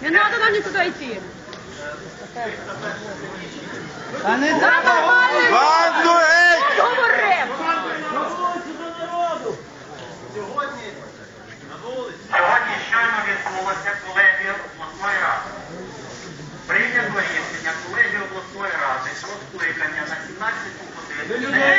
Не надо нам не туда идти. Та не да, нормально. Банду, ей! Сьогодні на вулиці. Сьогодні щойно відбулося колегія обласної ради. Прийнято рішення колегії обласної ради про скликання на 17 годин.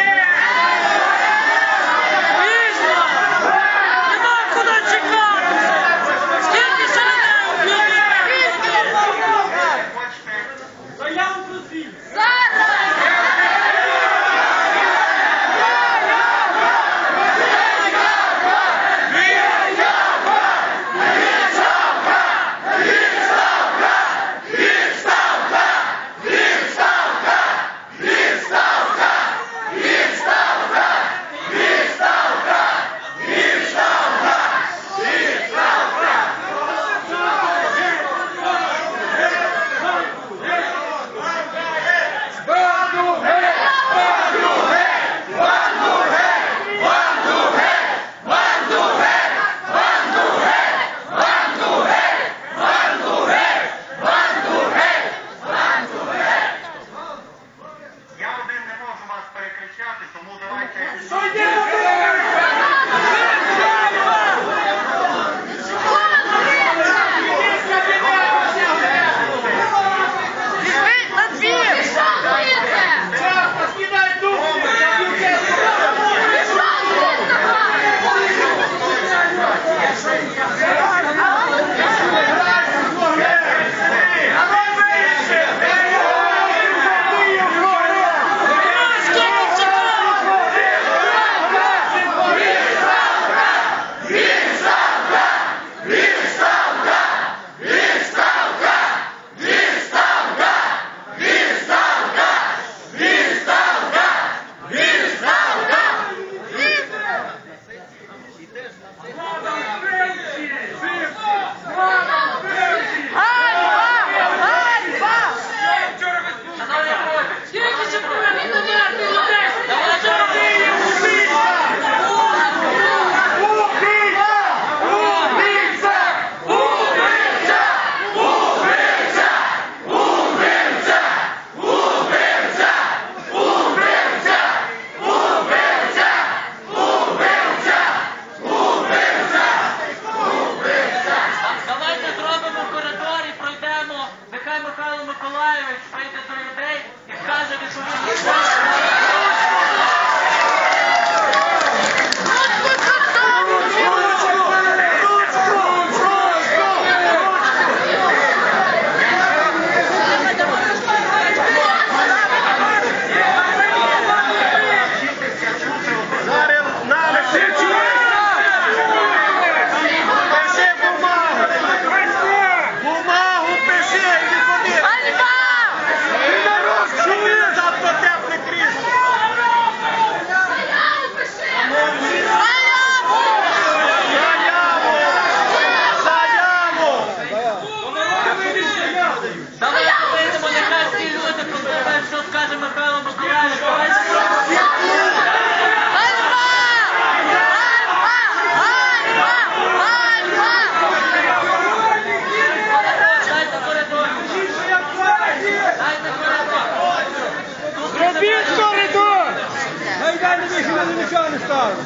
Hey!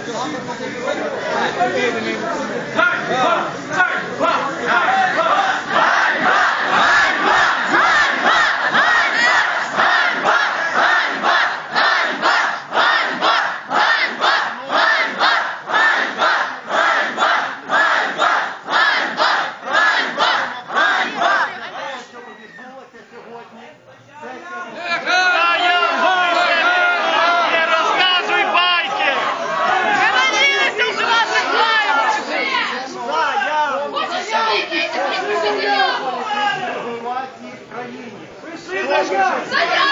Hey! Hey! Hey! 十一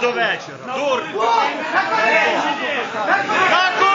до вечора. Так